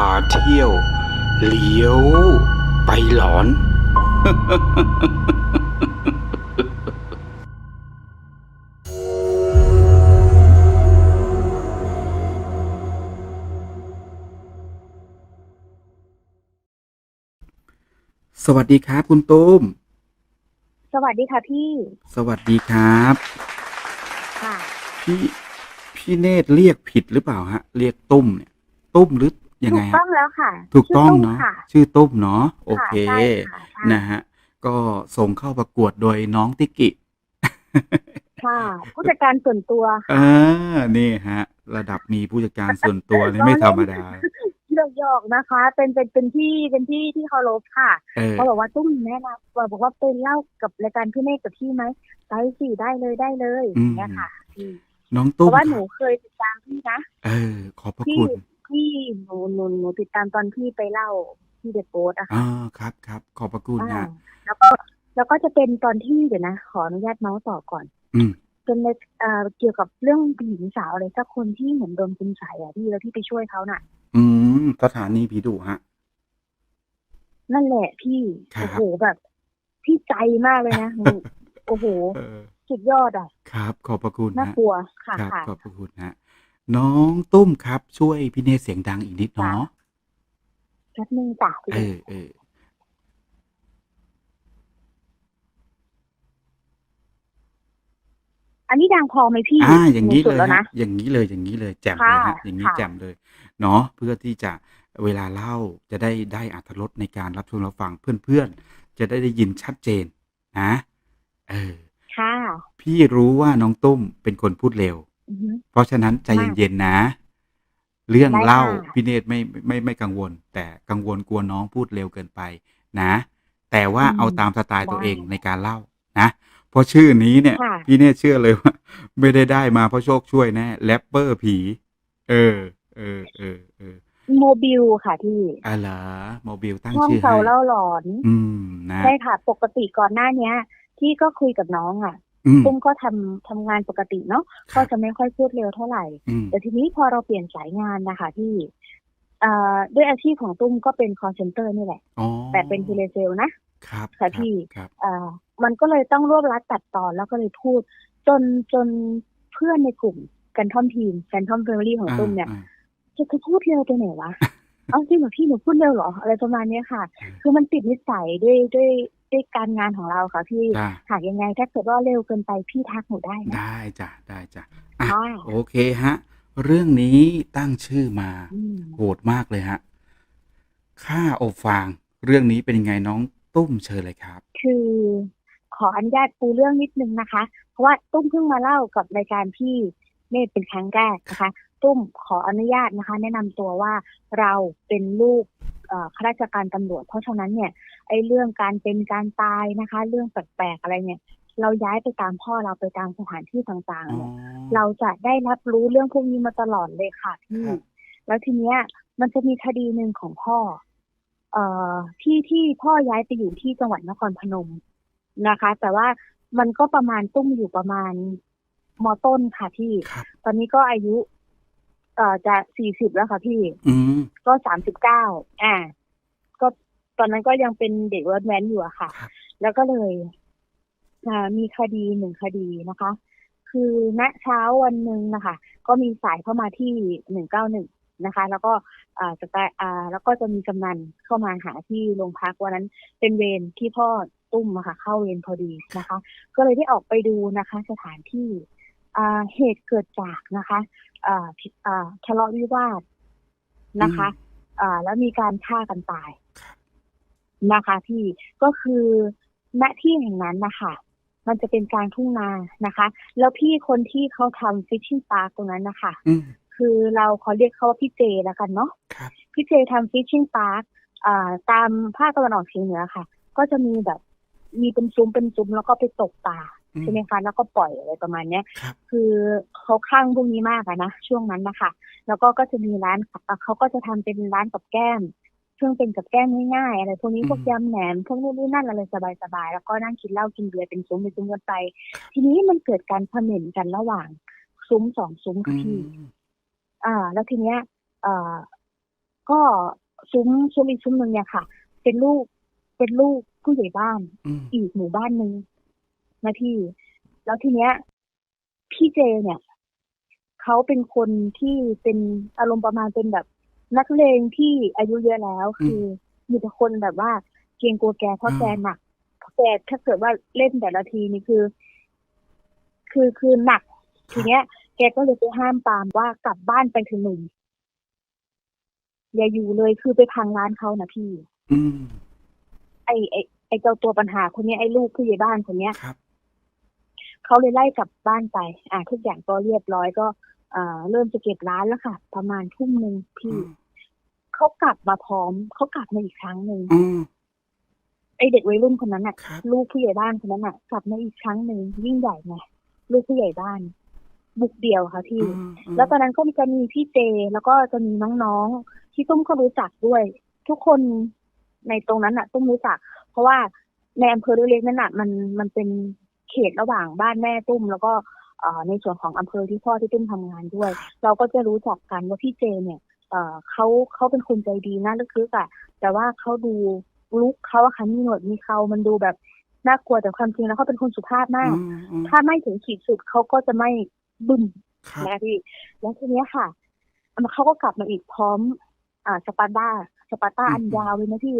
าเที่ยว เลี้ยวไปหลอน สวัสดีครับคุณตุ้ม สวัสดีค่ะพี่ สวัสดีครับ ค่ะ พี่พี่เนตรเรียกผิดหรือเปล่าฮะ เรียกตุ้มเนี่ย ตุ้มหรือ ยังถูไงกฮะต้องแล้วค่ะ ถูกต้องชื่มเนาะค่ะชื่อตุ้มเนาะโอเคค่ะใช่ค่ะใช่นะฮะก็ส่งเข้าประกวดโดยน้องติกิค่ะผู้จัดการส่วนตัวเออนี่ฮะ ระดับมีผู้จัดการส่วนตัวนี่ไม่ธรรมดาที่เราหยอกนะคะ เป็นเป็นเป็นที่เป็นที่ที่เคารพค่ะเออเขาบอกว่าตุ้มแนะนำบอกว่าเป็นเล่ากับรายการพี่เมฆกับพี่ไหมได้สิได้เลยได้เลยอย่างเนี่ยค่ะพี่น้องเพตุ้มราะว่าคหรันูบเคยติดตามพี่นะเออขอบพระพี่คุณ พี่หนูหนูหนูติดตามตอนพี่ไปเล่าที่เดอะโพสอะค่ะอ่าครับครับขอบพระคุณอ่าฮะแล้วก็แล้วก็จะเป็นตอนที่เดี๋ยวนะขออนุญาตเมาส์ต่อก่อน อืม เป็นในเอ่อเกี่ยวกับเรื่องผู้หญิงสาวอะไรสักคนที่เหมือนโดนคุณใส่อะพี่แล้วพี่ไปช่วยเขาน่ะ อืมสถานีผีดุฮะ นั่นแหละพี่ครับ โอ้โหแบบพี่ใจมากเลยนะหนูโอ้โหเออสุดยอดอะครับ ขอบพระคุณน่าฮะกลัวค่ะครับ ค่ะ ขอบพระคุณฮะ น้องตุ้มครับ ช่วยพี่เนตรเสียงดังอีกนิดเนาะแป๊บนึงจ้ะพี่เออเอออันนี้ดังพอไหมพี่อ่าอย่างนี้หสุเลดยแล้วฮะนะ อย่างนี้เลยอย่างนี้เลยแจ่มเลยฮะค่ะอย่างนี้ค่ะ แจ่มเลย เนาะเพื่อที่จะเวลาเล่าจะได้ได้อรรถรสในการรับชมรับฟังเพื่อนๆ จะได้ได้ยินชัดเจนนะ เออ ค่ะ พี่รู้ว่าน้องตุ้มเป็นคนพูดเร็ว อือฮึ เพราะฉะนั้นใจมากเย็นๆนะ เรื่องได้เล่าค่ะ พี่เนตรไม่ไม่ไม่ไม่กังวล แต่กังวลกลัวน้องพูดเร็วเกินไปนะ แต่ว่าเอาตามสไตล์ตัวเองในการเล่านะเพราะชื่อนี้เนี่ย ค่ะ พี่เนตรเชื่อเลยว่า ไม่ได้ได้มาเพราะโชคช่วยแน่แรปเปอร์ผี เออ เออเออเออโมบิลค่ะพี่อะไรโมบิลตั้งห้องชื่อเสาให้ เล่าหลอน อืมนะ ใช่ค่ะ ปกติก่อนหน้าเนี้ย ที่ก็คุยกับน้องอะ อืมตุ้มก็ทำทำงานปกติเนาะครัก็บจะไม่ค่อยพูดเร็วเท่าไหร่อืมแต่ทีนี้พอเราเปลี่ยนสายงานนะคะที่เอ่อด้วยอาชีพของตุ้มก็เป็น call center นี่แหละอ๋อแต่เป็นเทเลเซลนะครับค่ะรับพี่ครับเอ่อมันก็เลยต้องรวบรัดตัดตอนแล้วก็เลยพูด จนจนเพื่อนในกลุ่มกันท่อมทีมกันท่อมเฟมิลี่ของตุ้มเนี่ยอ่าจะจะพูดเร็วไปไหนวะเอาจริงเหรอพี่หนูพูดเร็วเหรออะไรประมาณเนี้ยค่ะอืมคือมันติดนิสัยด้วยด้วย ด้วยการงานของเราค่ะพี่จ้าหากยังไงถ้าเกิดว่าเร็วเกินไปพี่ทักหนูได้นะได้จ้ะได้จ้ะอะค่ะโอเคฮะ เรื่องนี้ตั้งชื่อมาอืมโหดมากเลยฮะค่าอบฟาง เรื่องนี้เป็นยังไงน้องตุ้มเชิญเลยครับ คือขออนุญาตปูเรื่องนิดนึงนะคะ เพราะว่าตุ้มเพิ่งมาเล่ากับรายการพี่เนตรเป็นครั้งแรกนะคะ ตุ้มขออนุญาตนะคะ แนะนำตัวว่าเราเป็นลูกเอ่อข้าราชการตำรวจ เพราะฉะนั้นเนี่ย ไอ้เรื่องการเป็นการตายนะคะ เรื่องแปลกๆอะไรเนี่ย เราย้ายไปตามพ่อเราไปตามสถานที่ต่างๆอ๋อเนี่ยเราจะได้รับรู้เรื่องพวกนี้มาตลอดเลยค่ะพี่ครับแล้วทีเนี้ย มันจะมีคดีหนึ่งของพ่อ เอ่อที่ที่พ่อย้ายไปอยู่ที่จังหวัดนครพนมนะคะ แต่ว่ามันก็ประมาณตุ้มอยู่ประมาณมต้นค่ะพี่ครับตอนนี้ก็อายุ เอ่อจะสี่สิบแล้วค่ะพี่อืมก็สามสิบเก้าอ่าก็ ตอนนั้นก็ยังเป็นเด็กเวิร์ดแมนอยู่อะค่ะครับแล้วก็เลยอ่ามีคดีหนึ่งคดีนะคะ คือณเช้าวันหนึ่งนะคะ ก็มีสายเข้ามาที่หนึ่งเก้าหนึ่งนะคะ แล้วก็อ่าจะไปอ่าแล้วก็จะมีกำนันเข้ามาหาที่โรงพักวันนั้นเป็นเวรที่พ่อตุ้มอะค่ะ เข้าเวรพอดีนะคะ ก็เลยได้ออกไปดูนะคะ สถานที่อ่าเหตุเกิดจากนะคะอ่าผิดอ่าทะเลาะวิวาทนะคะอ่าแล้วมีการฆ่ากันตายครับ นะคะพี่ก็คือณที่แห่งนั้นนะคะมันจะเป็นกลางทุ่งนานะคะ แล้วพี่คนที่เขาทำฟิชชิ่งปาร์กตรงนั้นนะคะอืมคือเราขอเรียกเขาว่าพี่เจแล้วกันเนาะครับพี่เจทำฟิชชิ่งพาร์คอ่าตามภาคตะวันออกเฉียงเหนือค่ะ ก็จะมีแบบมีเป็นซุ้มเป็นซุ้มแล้วก็ไปตกปลาอืมใช่ไหมคะแล้วก็ปล่อยอะไรประมาณเนี้ยครับคือเขาคลั่งพวกนี้มากอะนะช่วงนั้นนะคะแล้วก็ก็จะมีร้านอะเขาก็จะทำเป็นร้านกับแก้ม ซึ่งเป็นกับแก้มง่ายๆอะไรพวกนี้อืมพวกยำแหนมพวกนู่นนี่นั่นอะไรสบายๆแล้วก็นั่งกินเหล้ากินเบียร์เป็นซุ้มเป็นซุ้มกันไป ทีนี้มันเกิดการเขม่นกันระหว่างซุ้มสองซุ้มอืค่ะพี่มอ่า แล้วทีเนี้ยเอ่อก็ก็ซุ้มซุ้มอีกซุ้มหนึ่งเนี่ยค่ะ เป็นลูกเป็นลูกผู้ใหญ่บ้านอืมอีกหมู่บ้านหนึ่งนะพี่ แล้วทีเนี้ย พี่เจเนี่ยเขาเป็นคนที่เป็นอารมณ์ประมาณเป็นแบบ นักเลงที่อายุเยอะแล้ว คือมีแต่คนแบบว่าเกรงกลัวแกเพราะอ่าแกหนักเพราะแกถ้าเกิดว่าเล่นแต่ละทีนี่คือ คือคือหนักคทีรับเนี้ย แกก็เลยไปห้ามปรามว่ากลับบ้านไปเถอะหนุ่มอย่าอยู่เลยคือไปพังร้านเขานะพี่ อืมไอไอไอเจ้าตัวปัญหาคนเนี้ยไอลูกผู้ใหญ่บ้านคนเนี้ยครับเขาเลยไล่กลับบ้านไป อ่าทุกอย่างก็เรียบร้อยก็อ่าเริ่มจะเก็บร้านแล้วค่ะ ประมาณทุ่มหนึ่งอืพี่ม เขากลับมาพร้อมเขากลับมาอีกครั้งหนึ่งอืมไอเด็กวัยรุ่นคนนั้นน่ะครับลูกผู้ใหญ่บ้านคนนั้นน่ะ กลับมาอีกครั้งหนึ่งยิ่งใหญ่ไงลูกผู้ใหญ่บ้าน บุกเดี่ยวค่ะพี่อืมอืมแล้วตอนนั้นก็จะมีพี่เจแล้วก็จะมีน้องๆที่ตุ้มก็รู้จักด้วย ทุกคนในตรงนั้นน่ะ ตุ้มรู้จัก เพราะว่าในอำเภอเล็กๆนั่นน่ะ มันมันเป็นเขตระหว่างบ้านแม่ตุ้มแล้วก็เอ่อในส่วนของอำเภอที่พ่อที่ตุ้มทำงานด้วย เราก็จะรู้จักกันว่าพี่เจเนี่ย เอ่อเขาเขาเป็นคนใจดีน่าลึกๆอะ แต่ว่าเขาดูลุกเขาอะค่ะมีหนวดมีเขามันดูแบบน่ากลัวแต่ความจริงแล้วเขาเป็นคนสุภาพมากอืมอืมถ้าไม่ถึงขีดสุดเขาก็จะไม่บึ้มครับนะพี่แล้วทีเนี้ยค่ะเขาก็กลับมาอีกพร้อม อ่าสปาร์ต้าสปาร์ต้าอันยาวเลยนะพี่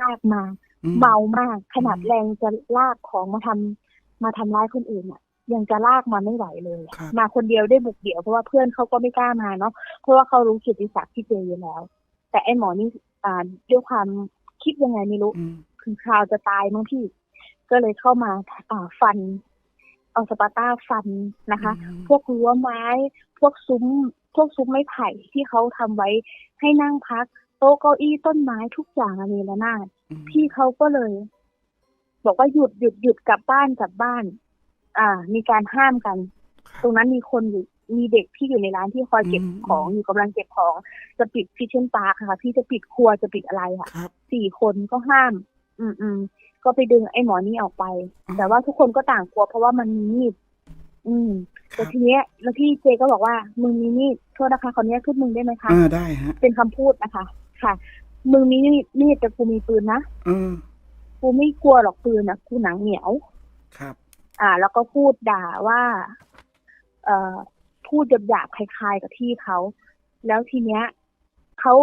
ลากมาอืเมามาก ขนาดอืมแรงจะลากของมาทำมาทำร้ายคนอื่นอะ ยังจะลากมาไม่ไหวเลยอะครับมาคนเดียวได้บุกเดี่ยวเพราะว่าเพื่อนเขาก็ไม่กล้ามาเนาะเพราะว่าเขารู้กิตติศักดิ์ที่เจอยู่แล้ว แต่ไอ้หมอนี่อ่าด้วยความคิดยังไงไม่รู้อืมคือคราวจะตายมั้งพี่ ก็เลยเข้ามาอ่าฟันเอาสปาร์ต้าฟันนะคะอืมพวกรั้วไม้ พวกซุ้ม พวกซุ้มไม้ไผ่ที่เขาทำไว้ให้นั่งพัก โต๊ะเก้าอี้ต้นไม้ทุกอย่างอะมีละนาดอืมพี่เขาก็เลย บอกว่าหยุดหยุดหยุดกลับบ้านกลับบ้าน อ่า มีการห้ามกันครับตรงนั้นมีคนอยู่มีเด็กที่อยู่ในร้านที่คอยเก็บอืมของอยู่กำลังเก็บของจะปิดคิเช่นปาร์ค่ะ พี่จะปิดครัวจะปิดอะไรค่ะครับสี่คนก็ห้าม อืมอืมก็ไปดึงไอ้หมอนี่ออกไปอ๋อแต่ว่าทุกคนก็ต่างกลัว เพราะว่ามันมีมีดอืมคแต่รับทีเนี้ย แล้วพี่เจก็บอกว่า มึงมีมีดโทษนะคะขออนุญาตพูดมึงได้ไหมคะอ่าได้ฮะเป็นคำพูดนะคะ ค่ะ มึงมีมีดมีดแต่กูมีปืนนะเออกูไม่กลัวหรอกปืนนะกูหนังเหนียวครับ อ่า แล้วก็พูดด่าว่า เอ่อพูดหยาบๆคล้ายๆกับที่เขาแล้วทีเนี้ยเขา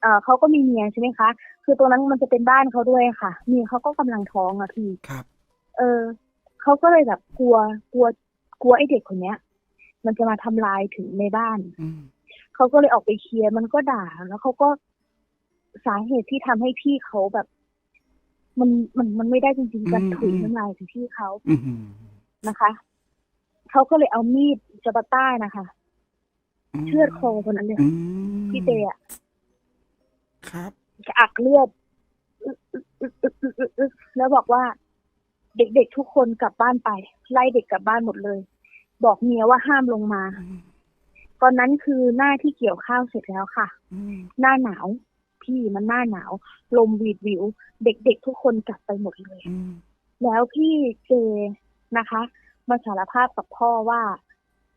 เอ่อเขาก็มีเมียใช่ไหมคะ คือตรงนั้นมันจะเป็นบ้านเขาด้วยค่ะเมียเขาก็กำลังท้องอะพี่ครับ เออเขาก็เลยแบบกลัวกลัวกลัวไอ้เด็กคนเนี้ย มันจะมาทำลายถึงในบ้านอืมเขาก็เลยออกไปเคลียร์มันก็ด่าแล้วเขาก็สาเหตุที่ทำให้พี่เขาแบบ มันมันมันไม่ได้จริงๆกันถุยน้ำลายถึงพี่เขาอืมนะคะเขาก็เลยเอามีดสปาต้านะคะมเชือดคอคนนั้นเลยอืมพี่เจอะครับอักเลือดอึ๊กอึ๊กอึ๊กอึ๊กอึ๊กอึ๊กอึ๊กแล้วบอกว่า เด็กๆทุกคนกลับบ้านไป ไล่เด็กกลับบ้านหมดเลย บอกเมียว่าห้ามลงมาอืมตอนนั้นคือหน้าที่เกี่ยวข้าวเสร็จแล้วค่ะอืมหน้าหนาว พี่มันหน้าหนาว ลมวีดวิว เด็กๆทุกคนกลับไปหมดเลยอืมแล้วพี่เจนะคะ มาสารภาพกับพ่อว่า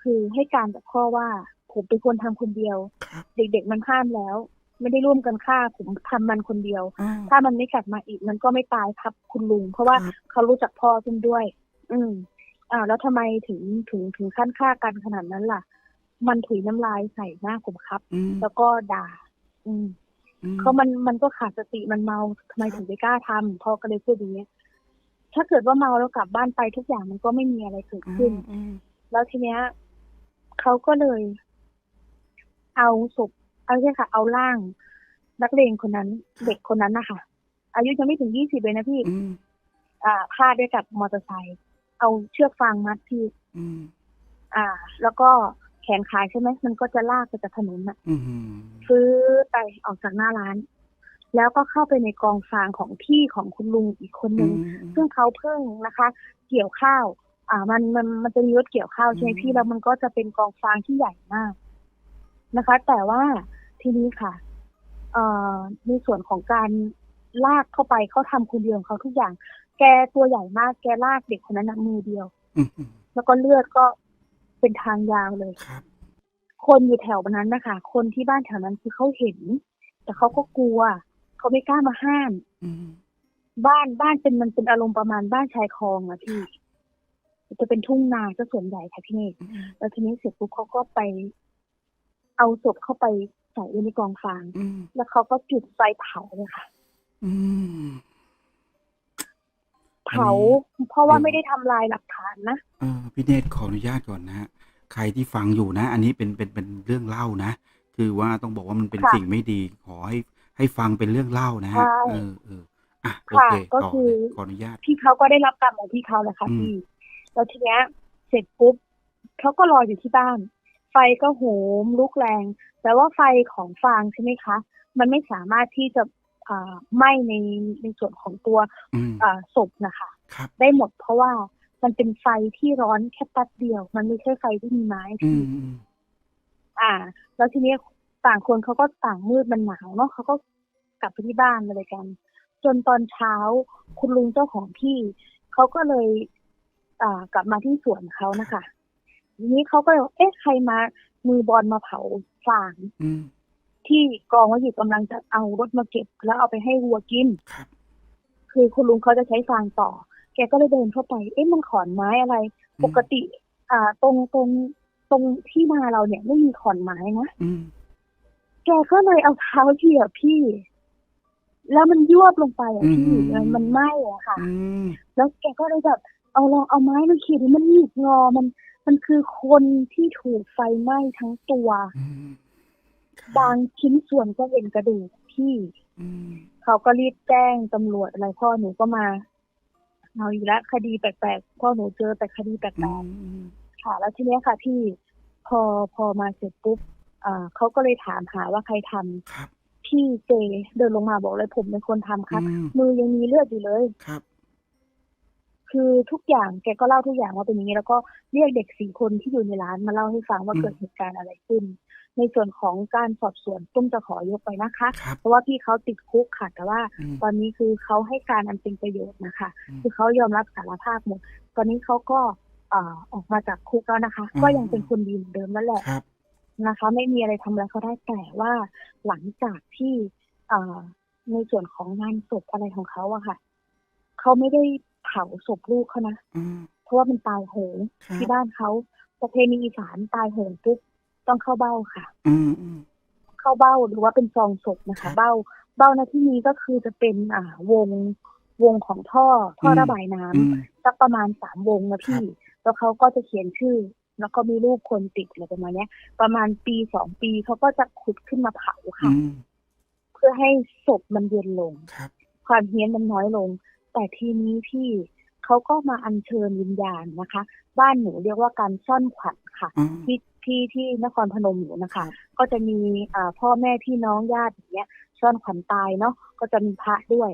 คือให้การกับพ่อว่า ผมเป็นคนทำคนเดียวครับเด็กๆมันห้ามแล้ว ไม่ได้ร่วมกันฆ่าผมทำมันคนเดียวอ่าถ้ามันไม่กลับมาอีกมันก็ไม่ตายครับคุณลุง เพราะว่าครับเขารู้จักพ่อจนด้วย อืมอ่าแล้วทำไมถึงถึงถึงขั้นฆ่ากันขนาดนั้นล่ะ มันถุยน้ำลายใส่หน้าผมครับอืมแล้วก็ด่า อืม อืมเขามันมันก็ขาดสติมันเมาทำไมถึงไม่กล้าทำพ่อก็เลยพูดอย่างเงี้ยถ้าเกิดว่าเมาแล้วกลับบ้านไปทุกอย่างมันก็ไม่มีอะไรเกิดขึ้นอืมแล้วทีเนี้ยเขาก็เลย เอาศพเอาใช่ค่ะ เอาร่าง นักเลงคนนั้น เด็กคนนั้นนะคะอายุยังไม่ถึงยี่สิบเลยนะพี่อืมอ่าพาดด้วยกับมอเตอร์ไซค์เอาเชือกฟางมัดพี่อืมอ่า แล้วก็ แขนขาใช่ไหมมันก็จะลากไปจากถนนน่ะอืมซื้อไปออกจากหน้าร้าน แล้วก็เข้าไปในกองฟางของพี่ของคุณลุงอีกคนอืนึงมซึ่งเขาเพิ่งนะคะ เกี่ยวข้าว อ่า มันมันมันจะมีรถเกี่ยวข้าวใช่ไหมอืมพี่แล้วมันก็จะเป็นกองฟางที่ใหญ่มากนะคะ แต่ว่าทีนี้ค่ะเอ่อในส่วนของการลากเข้าไปเขาทำคนเดียวของเขาทุกอย่าง แกตัวใหญ่มากแกลากเด็กคนนั้นนะมือเดียวอืมแล้วก็เลือดก็ เป็นทางยาวเลย ครับ คนอยู่แถวนั้นนะคะคนที่บ้านแถวนั้นคือเขาเห็น แต่เขาก็กลัวเขาไม่กล้ามาห้าม อืมบ้านบ้านเป็นมันเป็นอารมณ์ประมาณบ้านชายคลองอะพี่ จะเป็นทุ่งนาซะส่วนใหญ่ค่ะพี่เนกอืมแล้วทีนี้เสร็จปุ๊บเขาก็ไป เอาศพเข้าไปใส่ไว้ในกองฟาง อืมแล้วเขาก็จุดไฟเผาเลยค่ะ อืม เผาเพราะว่าไม่ได้ทำลายหลักฐานนะเออพี่เนตรขออนุญาตก่อนนะฮะใครที่ฟังอยู่นะ อันนี้เป็นเป็นเป็นเรื่องเล่านะคือว่าต้องบอกว่ามันเป็นค่ะสิ่งไม่ดี ขอให้ให้ฟังเป็นเรื่องเล่านะฮะใช่เออเอออะโอค่ะเคก็ต่อคือเลยขออนุญาตพี่เขาก็ได้รับกรรมของพี่เขาแหละค่ะอืมพี่แล้วทีเนี้ยเสร็จปุ๊บเขาก็รออยู่ที่บ้าน ไฟก็โหมลุกแรง แต่ว่าไฟของฟางใช่ไหมคะ มันไม่สามารถที่จะอ่า ไหม้ในในส่วนของตัวอืมอ่าศพนะคะครับได้หมดเพราะว่ามันเป็นไฟที่ร้อนแค่แป๊บเดียว มันไม่ใช่ไฟที่มีไม้อืพี่มอืมอ่า แล้วทีนี้ต่างคนเขาก็ต่างมืดมันหนาวเนาะเขาก็กลับไปที่บ้านอะไรกัน จนตอนเช้าคุณลุงเจ้าของที่เขาก็เลย อ่ากลับมาที่สวนเขานะคะทีนี้เขาก็เลยเอ๊ะใครมามือบอลมาเผาฟางอืม ที่กองไว้อยู่กำลังจะเอารถมาเก็บ แล้วเอาไปให้วัวกินครับคือคุณลุงเขาจะใช้ฟางต่อ แกก็เลยเดินเข้าไป เอ๊ะมันขอนไม้อะไร ปกติ อ่า ตรงตรงตรงที่นาเราเนี่ยไม่มีขอนไม้นะอืมแกก็เลยเอาเท้าเหยียบพี่ แล้วมันยวบลงไปอะพี่อืมมันมันไหม้อะค่ะอืมแล้วแกก็เลยแบบเอาลองเอาไม้มาขีดดูมันหยิกงอมัน มันคือคนที่ถูกไฟไหม้ทั้งตัวอืมครั บบางชิ้นส่วนก็เห็นกระดูกพี่อืมเขาก็รีบแจ้งตำรวจอะไรพ่อหนูก็มาเอาอีกแล้วคดีแปลกๆพ่อหนูเจอแต่คดีแปลอืกมๆค่ะแล้วทีเนี้ยค่ะพี่พอพอมาเสร็จปุ๊บอ่าเขาก็เลยถามหาว่าใครทำครับพี่เจเดินลงมาบอกเลยผมเป็นคนทำครับอืมมือยังมีเลือดอยู่เลยครับ คือทุกอย่างแกก็เล่าทุกอย่างว่าเป็นอย่างนี้ แล้วก็เรียกเด็กสี่คนที่อยู่ในร้านมาเล่าให้ฟังว่าอืมเกิดเหตุการณ์อะไรขึ้น ในส่วนของการสอบสวนตุ้มจะขอยกไปนะคะครับเพราะว่าพี่เขาติดคุกค่ะ แต่ว่าอืมตอนนี้คือเขาให้การอันเป็นประโยชน์นะคะอืมคือเขายอมรับสารภาพหมดตอนนี้เขาก็เอ่อออกมาจากคุกแล้วนะคะอืมก็ยังเป็นคนดีเหมือนเดิมนั่นแหละครับนะคะ ไม่มีอะไรทำอะไรเขาได้แต่ว่าหลังจากที่เอ่อในส่วนของงานศพอะไรของเขาอะค่ะเขาไม่ได้เผาศพลูกเขานะอืมเพราะว่ามันตายโหงครับที่บ้านเขาประเพณีอีสานตายโหงปุ๊บ ต้องเข้าเบ้าค่ะอืมอืมเข้าเบ้าหรือว่าเป็นซองศพนะครัคะบเบ้า เบ้าในที่นี้ก็คือจะเป็นอ่าวงวงของท่อท่ออมระบายน้ำอืมสักประมาณสามวงนะครัพี่บแล้วเขาก็จะเขียนชื่อ แล้วก็มีรูปคนติดอะไรประมาณเนี้ยประมาณปีสองปีเขาก็จะขุดขึ้นมาเผาอืค่ะมเพื่อให้ศพมันเย็นลงครับความเฮี้ยนมันน้อยลง แต่ทีนี้พี่เขาก็มาอัญเชิญวิญญาณนะคะ บ้านหนูเรียกว่าการซ่อนขวัญค่ะอืมที่ ที่ที่นครพนมหนูนะคะ ก็จะมีอ่าพ่อแม่พี่น้องญาติอย่างเงี้ยซ่อนขวัญตายเนาะก็จะมีพระด้วย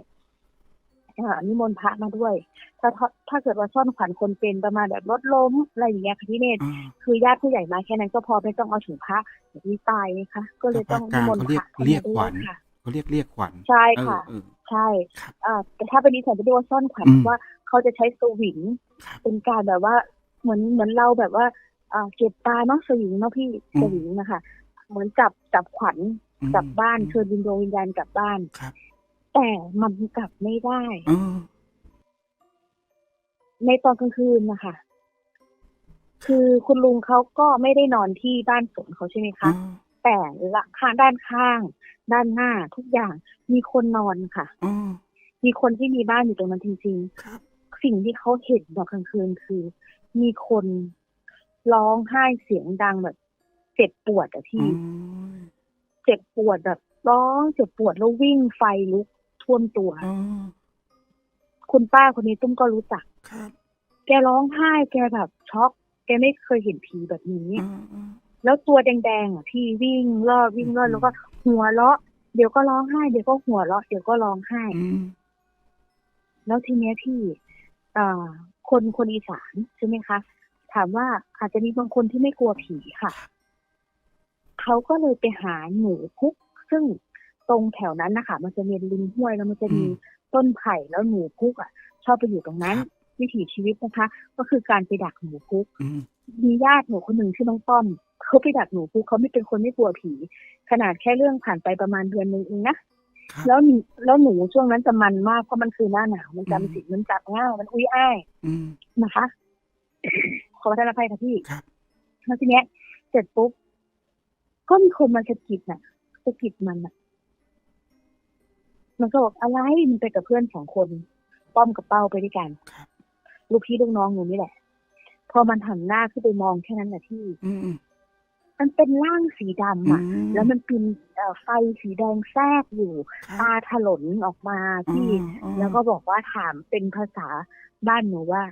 อ่านิมนต์พระมาด้วยถ้าถ้าถ้าเกิดว่าซ่อนขวัญคนเป็นประมาณแบบรถล้มอะไรอย่างเงี้ยค่ะพี่เนตรอ่าคือญาติผู้ใหญ่มาแค่นั้นก็พอไม่ต้องเอาถึงพระอย่างนี้ตายนะคะก็เลยต้องนิมนต์พระเขาเรียกข้ามาเรียกขวัญด้วยค่ะเขาเรียกเรียกขวัญใช่เออค่ะเออใช่ครับอ่าแต่ถ้าเป็นอีสานจะเรียกว่าซ่อนขวัญอืมเพราะว่าเขาจะใช้สวิงครับเป็นการแบบว่าเหมือนเหมือนเราแบบว่าอ่า เก็บตาเนาะสวิงเนาะพี่อืมสวิงนะคะเหมือนจับจับขวัญอืมกลับบ้านอืมเชิญวิญญาณวิญญาณกลับบ้านครับ แต่มันกลับไม่ได้เออในตอนกลางคืนนะคะคือคุณลุงเขาก็ไม่ได้นอนที่บ้านสวนเขาใช่ไหมเอคะอแต่ละข้างด้านข้าง ด้านหน้าทุกอย่างมีคนนอนค่ะเออมีคนที่มีบ้านอยู่ตรงนั้นจริงๆครับสิ่งที่เขาเห็นตอนกลางคืนคือ มีคน ร้องไห้เสียงดังแบบ เจ็บปวดอะอืพี่มเจ็บปวดแบบ ร้องเจ็บปวดแล้ววิ่งไฟลุกท่วมตัวเออคุณป้าคนนี้ตุ้มก็รู้จักครับแกร้องไห้แกแบบช็อกแกไม่เคยเห็นผีแบบนี้เออเออแล้วตัวแดงๆอะพี่วิ่งรอบวิ่งรอบอืมแล้วก็หัวเราะ เดี๋ยวก็ร้องไห้ เดี๋ยวก็หัวเราะเดี๋ยวก็ร้องไห้อืมแล้วทีเนี้ยพี่อ่าคนคนอีสานใช่ไหมคะ ถามว่าอาจจะมีบางคนที่ไม่กลัวผีค่ะ เขาก็เลยไปหาหนูพุก ซึ่งตรงแถวนั้นนะคะมันจะมีริมห้วยแล้วมันจะมีอืมต้นไผ่แล้วหนูพุกอะ ชอบไปอยู่ตรงนั้นครับวิถีชีวิตนะคะ ก็คือการไปดักหนูพุกอืมมีญาติหนูคนหนึ่งชื่อน้องต้อมเขาไปดักหนูปุ๊บเขาไม่เป็นคนไม่กลัวผี ขนาดแค่เรื่องผ่านไปประมาณเดือนหนึงเองนะครับแล้วหนูแล้วหนูช่วงนั้นจะมันมากเพราะมันคือหน้าหนาวมันอืมจำสิมันจับง่ายมันอุ้ยอ้ายอืมนะคะ ขอประทานอภัยค่ะพี่ครับ แล้วทีเนี้ย เสร็จปุ๊บ ก็มีคนมาสะกิดน่ะสะกิดมันน่ะ มันก็บอกอะไรมันไปกับเพื่อนสองคน ป้อมกับเป้าไปด้วยกันครับ ลูกพี่ลูกน้องหนูนี่แหละ พอมันหันหน้าขึ้นไปมองแค่นั้นแหละพี่ อืมอืมมันเป็นร่างสีดำอือะมแล้วมันเป็นเอ่อไฟสีแดงแทรกอยู่ ครับตาถลนออกมาพี่อ๋ออ๋อแล้วก็บอกว่าถามเป็นภาษาบ้านหนูว่า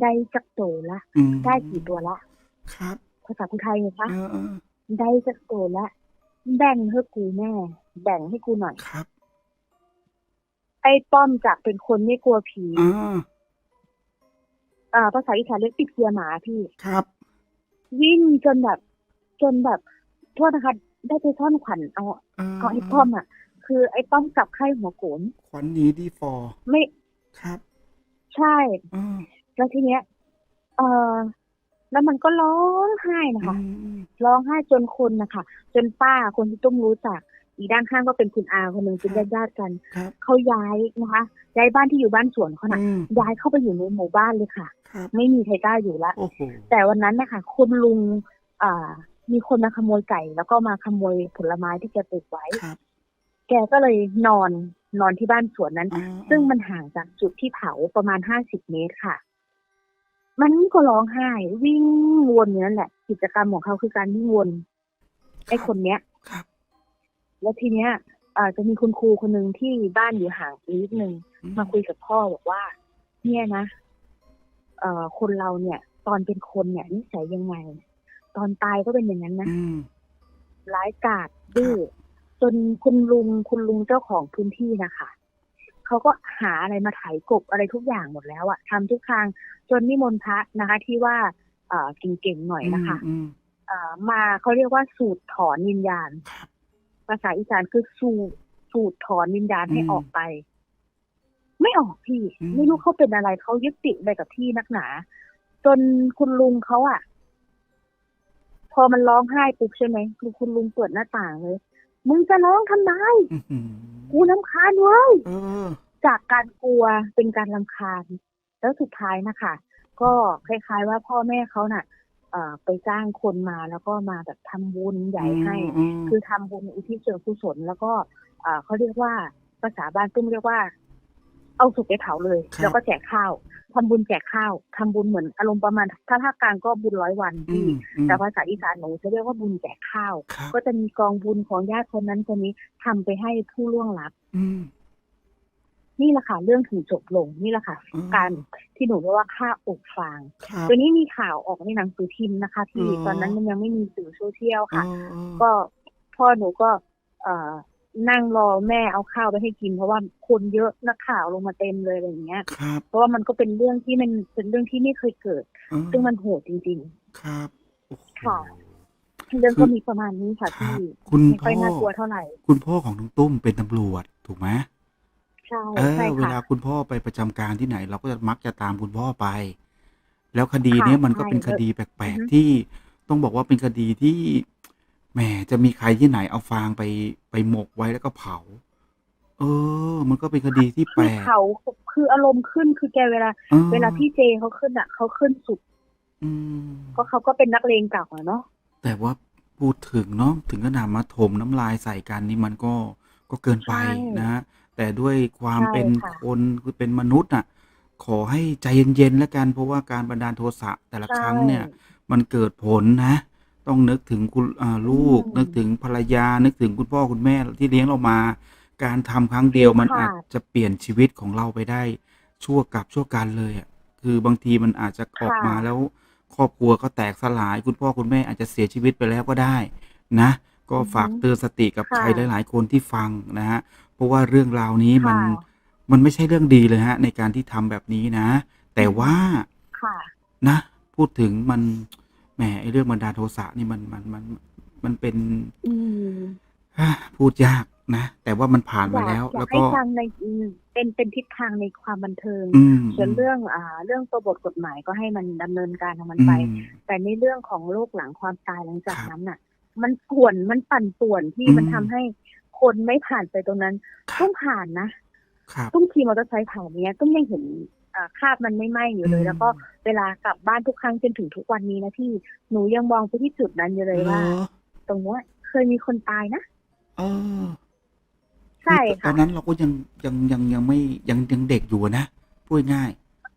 ได้จักโตละอืมได้กี่ตัวละครับภาษาพูไทยไงคะเออเออได้จักโตละแบ่งให้กูแม่แบ่งให้กูหน่อย ครับไอ้ป้อมจากเป็นคนไม่กลัวผีอ่าอ่าภาษาอีสานเรียกปิดเกียร์หมาพี่ ครับวิ่งจนแบบ จนแบบโทษนะคะได้ไปซ่อนขวัญเอาเออเอาไอ้ป้อมอะ คือไอ้ป้อมจับไข้หัวโกนขวัญหนีดีฟอร์ไม่ครับ ใช่เออ แล้วทีเนี้ย เออแล้วมันก็ร้องไห้นะคะอืมอืมร้องไห้จนคนนะคะจนป้าคนที่ตุ้มรู้จัก อีกด้านข้างก็เป็นคุณอาคนหนึ่งเป็นญาติญาติๆกันครับเขาย้ายนะคะย้ายบ้านที่อยู่บ้านสวนเขาน่ะอืมย้ายเข้าไปอยู่ในหมู่บ้านเลยค่ะครับไม่มีใครกล้าอยู่ละโอ้โหแต่วันนั้นนะคะคุณลุงอ่า มีคนมาขโมยไก่ แล้วก็มาขโมยผลไม้ที่แกปลูกไว้ครับแกก็เลยนอนนอนที่บ้านสวนนั้นอ่าซึ่งมันห่างจากจุดที่เผาประมาณห้าสิบเมตรค่ะ มันก็ร้องไห้วิ่งวนอยู่นั่นแหละ กิจกรรมของเขาคือการวิ่งวนไอ้คนเนี้ยครับ แล้วทีเนี้ยอาจะมีคุณครูคนหนึ่งที่บ้านอยู่ห่างนิดนึงอืมาคุยกับพ่อบอกว่า เนี่ยนะเอ่อคนเราเนี่ย ตอนเป็นคนเนี่ยนิสัยยังไง ตอนตายก็เป็นอย่างนั้นนะอืมร้ายกาจดื้อจนคุณลุงคุณลุงเจ้าของพื้นที่นะคะ เขาก็หาอะไรมาไถกบอะไรทุกอย่างหมดแล้วอะทำทุกทางจนนิมนต์พระนะคะ ที่ว่าเอ่อเก่งๆหน่อยนะคะอืมเอ่อมาเขาเรียกว่าสูตรถอนวิญญาณครับภาษาอีสานคือสูตรสูตรถอนวิญญาณให้อืมออกไป ไม่ออกพี่อืมไม่รู้เขาเป็นอะไรเขายึดติดอะไรกับที่นักหนา จนคุณลุงเขาอะพอมันร้องไห้ปุ๊บใช่ไหมคือคุณลุงเปิดหน้าต่างเลย มึงจะร้องทำไมอืมอืมกูลำคาญเว้ยเออจากการกลัวเป็นการลำคาญ แล้วสุดท้ายนะคะก็คล้ายๆว่าพ่อแม่เขาน่ะเอ่อไปจ้างคนมาแล้วก็มาแบบทำบุญใหญ่ให้อืมคือทำบุญอุทิศส่วนกุศลแล้วก็เอ่อเขาเรียกว่าภาษาบ้านตุ้มเรียกว่า เอาสุกไปเผาเลยครับแล้วก็แจกข้าว ทำบุญแจกข้าวทำบุญเหมือนอารมณ์ประมาณถ้าภาคกลางก็บุญร้อยวันอืพี่มอืมแต่ภาษาอีสานหนูจะเรียกว่าบุญแจกข้าวครับก็จะมีกองบุญของญาติคนนั้นคนนี้ทำไปให้ผู้ล่วงลับอืมนี่แหละค่ะเรื่องถึงจบลงนี่แหละค่ะอืมการที่หนูเรียกว่าฆ่าอกฟางครับตัวนี้มีข่าวออกในหนังสือพิมพ์นะคะพี่อ๋อตอนนั้นมันยังไม่มีสื่อโซเชียลค่ะเออเออก็พ่อหนูก็ เอ่อ นั่งรอแม่เอาข้าวไปให้กิน เพราะว่าคนเยอะนักข่าวลงมาเต็มเลยอะไรอย่างเงี้ย ครับ เพราะว่ามันก็เป็นเรื่องที่มันเป็นเรื่องที่ไม่เคยเกิดเออซึ่งมันโหดจริงครับโอ้โหค่ะๆเรื่องก็มีประมาณนี้ค่ะครัพี่บคุณไม่พ่ค่อยอน่ากลัวเท่าไหร่คุณพ่อของน้องตุ้มเป็นตำรวจถูกไหมใช่เออใช่เวค่ะลาคุณพ่อไปประจำการที่ไหน เราก็จะมักจะตามคุณพ่อไป แล้วคดีค่ะเนี้ยมันก็ใช่เป็นคดีแปลอืกอฮึๆที่ต้องบอกว่าเป็นคดีที่ แหมจะมีใครที่ไหนเอาฟางไปไปหมกไว้แล้วก็เผา เออ มันก็เป็นคดีที่แปคืลอก เขาคืออารมณ์ขึ้นคือแกเวลาออเวลาพี่เจเขาขึ้นอะ เขาขึ้นสุด อืม เพราะเขาก็เป็นนักเลงเก่าอะเนาะแต่ว่าพูดถึงเนาะถึงขนาดมาถมน้ำลายใส่กันนี่มันก็ก็เกินไปใช่ นะฮะแต่ด้วยความใช่เป็นค่ะ คนคือเป็นมนุษย์อะ ขอให้ใจเย็นๆแล้วกันเพราะว่าการบันดาลโทสะแต่ละครั้งเนี่ย มันเกิดผลนะ ต้องนึกถึงคุณอ่าลูกอืมนึกถึงภรรยา นึกถึงคุณพ่อคุณแม่ที่เลี้ยงเรามา การทำครั้งเดียวมันค่ะอาจจะเปลี่ยนชีวิตของเราไปได้ชั่วกับชั่วกันเลยอะคือบางทีมันอาจจะออกมาแล้วครอบครัวก็แตกสลาย คุณพ่อคุณแม่อาจจะเสียชีวิตไปแล้วก็ได้นะ ก็ฝากเตือนสติกับค่ะใครหลาย ๆ คนที่ฟังนะฮะเพราะว่าเรื่องราวนี้มันค่ะมันไม่ใช่เรื่องดีเลยฮะ ในการที่ทำแบบนี้นะ แต่ว่า ค่ะ นะ พูดถึงมัน แหมไอ้เรื่องบันดาลโทสะนี่มันมันมันมันเป็นอืมอะพูดยากนะ แต่ว่ามันผ่านอมายากแล้วอยาแล้กวให้ก็ฟังในอืมเป็นเป็นทิศทางในความบันเทิงอืมส่วนอืมเรื่องอ่า เรื่องตัวบทกฎหมายก็ให้มันดำเนินการของมันอืไปมแต่ในเรื่องของโรคหลังความตายหลังจากครับนั้นน่ะ มันป่วนมันปั่นป่วนที่อืมมันทำให้คนไม่ผ่านไปตรงนั้นครัต้บองผ่านนะครับตุ้มขี่มอเตอร์ไซค์ผ่านเนี้ยตุ้มยังเห็นอ่า คราบมันไม่ไหม้อยู่เลยอืมแล้วก็เวลากลับบ้านทุกครั้งจนถึงทุกวันนี้นะพี่หนูยังมองไปที่จุดนั้นอยู่เลยเหรว่าอตรงเนี้ยเคยมีคนตายนะเออใช่คือตอค่ะนนั้นเราก็ยังยังยังยังไม่ยังยังเด็กอยู่อะนะพูดง่าย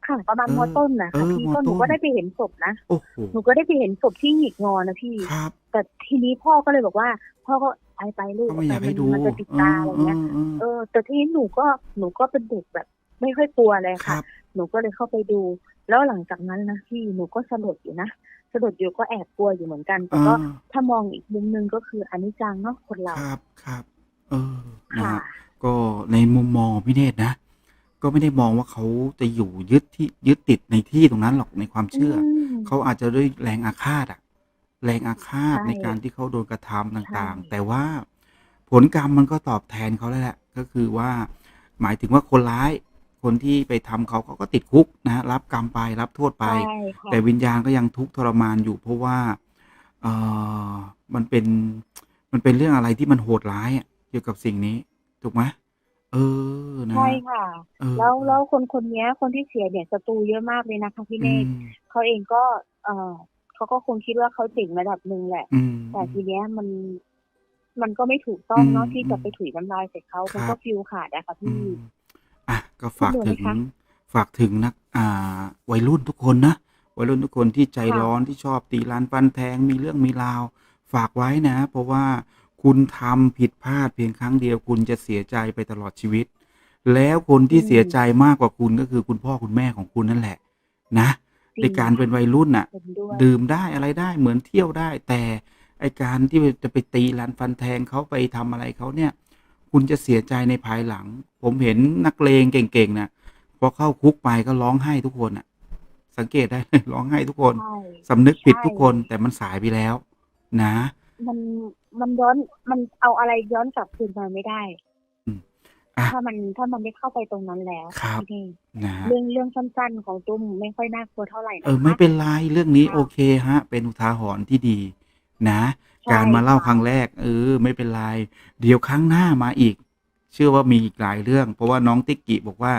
ค่ะประมาณเออมอต้นนะเอคะอพี่มก็หนูต้นก็ได้ไปเห็นศพนะโอ้โหหนูก็ได้ไปเห็นศพที่หงิกงอนะพี่ครับแต่ทีนี้พ่อก็เลยบอกว่า พ่อก็ไปไปลูกก็ไม่อยากไปให้ดูมันจะติดตาอะไรเงี้ยเออเออแต่ทีนี้หนูก็หนูก็เป็นเด็กแบบ ไม่ค่อยกลัวเลยคค่ะรับหนูก็เลยเข้าไปดู แล้วหลังจากนั้นนะพี่หนูก็สลดอยู่นะสลดอยู่ก็แอบกลัวอยู่เหมือนกันแต่ก็อ่าถ้ามองอีกมุมหนึงก็คืออนิจจังเนาะคนเราครับครับเออนะค่ะฮะก็ในมุมมองของพี่เนตรนะ ก็ไม่ได้มองว่าเขาจะอยู่ยึดที่ยึดติดในที่ตรงนั้นหรอกในความเชื่ออมเขาอาจจะด้วยแรงอาฆาตอะแรงอาฆาตใช่ในการที่เขาโดนกระทำต่างใช่ๆแต่ว่าผลกรรมมันก็ตอบแทนเขาแล้วแหละก็คือว่า หมายถึงว่าคนร้าย คนที่ไปทำเขาเขาก็ติดคุกนะรับกรรมไปรับโทษไปใช่ค่ะแต่วิญญาณก็ยังทุกข์ทรมานอยู่ เพราะว่าเออมันเป็นมันเป็นเรื่องอะไรที่มันโหดร้ายอะเกี่ยวกับสิ่งนี้ ถูกไหมเออนะใช่ค่ะเออแล้วแล้วคนคนเนี้ยคนที่เสียเนี่ยศัตรูเยอะมากเลยนะคะพี่เนอืตรมเขาเองก็ เออเขาก็คงคิดว่าเขาเจ๋งระดับหนึ่งแหละอืมแต่ทีเนี้ยมันมันก็ไม่ถูกต้องเนาะอืมที่จะอืมไปถุยน้ำลายใส่เขาครับมันก็ฟิลขาดอะค่ะอืพี่มอะ ก็ฝากพูดเลยถึงไหมคะฝากถึงนักอ่าวัยรุ่นทุกคนนะวัยรุ่นทุกคนที่ใจค่ะร้อนที่ชอบตีร้านฟันแทงมีเรื่องมีราว ฝากไว้นะ เพราะว่าคุณทำผิดพลาดเพียงครั้งเดียวคุณจะเสียใจไปตลอดชีวิต แล้วคนที่อืมเสียใจมากกว่าคุณก็คือคุณพ่อคุณแม่ของคุณนั่นแหละ นะจริงในการเป็นวัยรุ่นน่ะเห็นด้วยดื่มได้อะไรได้เหมือนเที่ยวได้ แต่ไอการที่จะไปตีรันฟันแทงเขาไปทำอะไรเขาเนี่ย คุณจะเสียใจในภายหลัง ผมเห็นนักเลงเก่งๆนะพอเข้าคุกไปก็ร้องไห้ทุกคนอะ สังเกตได้เลยร้องไห้ทุกคนใช่สำนึกผิดใช่ทุกคนแต่มันสายไปแล้ว นะ มันมันย้อนมันเอาอะไรย้อนกลับคืนมาไม่ได้อะถ้ามันถ้ามันได้เข้าไปตรงนั้นแล้วครับพี่เนตรนะเรื่องเรื่องสั้นๆของตุ้มไม่ค่อยน่ากลัวเท่าไหร่นะคะเออไม่เป็นไรเรื่องนี้ค่ะโอเคฮะ เป็นอุทาหรณ์ที่ดี นะ ใช่การมาเล่าค่ะครั้งแรก เออ ไม่เป็นไร เดี๋ยวครั้งหน้ามาอีก เชื่อว่ามีอีกหลายเรื่อง เพราะว่าน้องติ๊กกิบอกว่า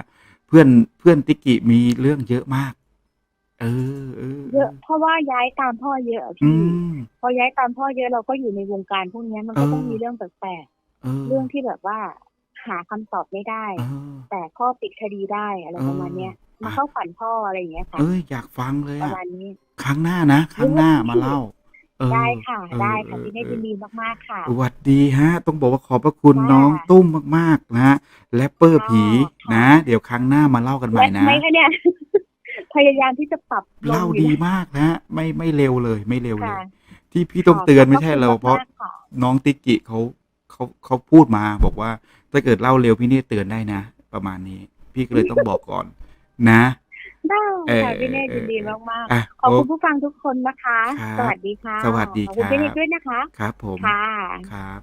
เพื่อนเพื่อนติ๊กกิมีเรื่องเยอะมาก เออเออเยอะเพราะว่าย้ายตามพ่อเยอะอะอืพี่ ม พอย้ายตามพ่อเยอะเราก็อยู่ในวงการพวกเนี้ยมันก็เออ ต้องมีเรื่องแปลกเออๆเรื่องที่แบบว่า หาคำตอบไม่ได้ เออ แต่ข้อปิดคดีได้อะไรเออประมาณเนี้ยมาอะเข้าฝันพ่ออะไรอย่างเงี้ยค่ะ เอ้ยอยากฟังเลยประอะมาณนี้ ครั้งหน้านะครั้งหน้ามาเล่าเออ ได้ค่ะเออได้ค่ะเออพี่เนตรเออยินดีมากๆค่ะ สวัสดีฮะ ต้องบอกว่าขอบพระคุณค่ะน้องตุ้มมากๆนะฮะแรปเปอร์ผีค่ะนะ เดี๋ยวครั้งหน้ามาเล่ากันใหม่และนะไม่คะเนี่ยพยายามที่จะปรับลงเล่าอยู่ดีนะมากนะฮะไม่ไม่เร็วเลยไม่เร็วเลยค่ะที่พี่ต้องเตือนไม่ใช่เราขอบเพราะคุณมกๆค่ะน้องติ๊กกิเขาเขาเขาพูดมาบอกว่า ถ้าเกิดเล่าเร็วพี่เนี่ยเตือนได้นะ ประมาณนี้ พี่ก็เลยต้องบอกก่อน นะ ได้ค่ะพี่เนตยินดีมากมากขอบคุณผู้ฟังทุกคนนะคะสวัสดีค่ะสวัสดีขอบคุณพี่เนตด้วยนะคะ ครับผมค่ะ ครับ